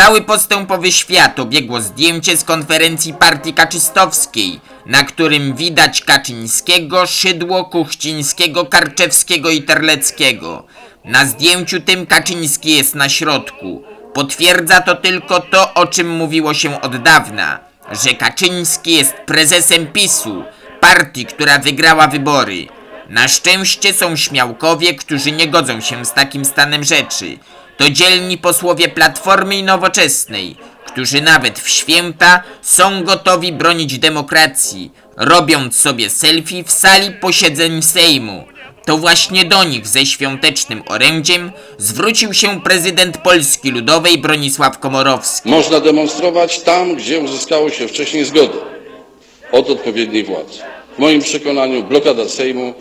Cały postępowy świat obiegło zdjęcie z konferencji partii kaczystowskiej, na którym widać Kaczyńskiego, Szydło, Kuchcińskiego, Karczewskiego i Terleckiego. Na zdjęciu tym Kaczyński jest na środku. Potwierdza to tylko to, o czym mówiło się od dawna, że Kaczyński jest prezesem PiSu, partii, która wygrała wybory. Na szczęście są śmiałkowie, którzy nie godzą się z takim stanem rzeczy. To dzielni posłowie Platformy i Nowoczesnej, którzy nawet w święta są gotowi bronić demokracji, robiąc sobie selfie w sali posiedzeń Sejmu. To właśnie do nich ze świątecznym orędziem zwrócił się prezydent Polski Ludowej Bronisław Komorowski. Można demonstrować tam, gdzie uzyskało się wcześniej zgodę od odpowiedniej władzy. W moim przekonaniu blokada Sejmu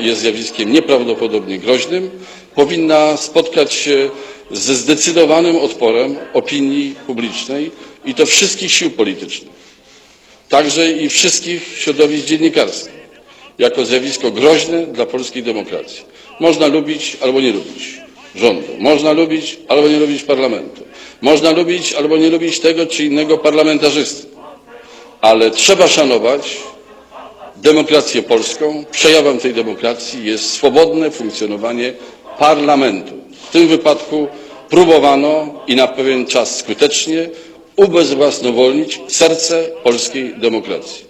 jest zjawiskiem nieprawdopodobnie groźnym. Powinna spotkać się ze zdecydowanym odporem opinii publicznej i to wszystkich sił politycznych, także i wszystkich środowisk dziennikarskich, jako zjawisko groźne dla polskiej demokracji. Można lubić albo nie lubić rządu, można lubić albo nie lubić parlamentu, można lubić albo nie lubić tego czy innego parlamentarzysty, ale trzeba szanować demokrację polską. Przejawem tej demokracji jest swobodne funkcjonowanie parlamentu. W tym wypadku próbowano i na pewien czas skutecznie ubezwłasnowolnić serce polskiej demokracji.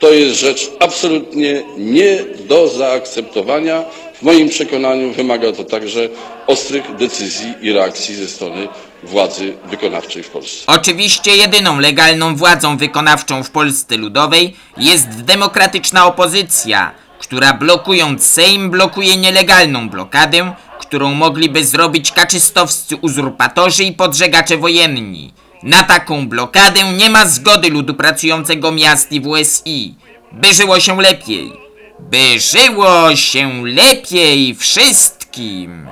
To jest rzecz absolutnie nie do zaakceptowania. W moim przekonaniu wymaga to także ostrych decyzji i reakcji ze strony władzy wykonawczej w Polsce. Oczywiście jedyną legalną władzą wykonawczą w Polsce Ludowej jest demokratyczna opozycja, która blokując Sejm blokuje nielegalną blokadę, którą mogliby zrobić kaczystowscy uzurpatorzy i podżegacze wojenni. Na taką blokadę nie ma zgody ludu pracującego miast i WSI. By żyło się lepiej. By żyło się lepiej wszystkim.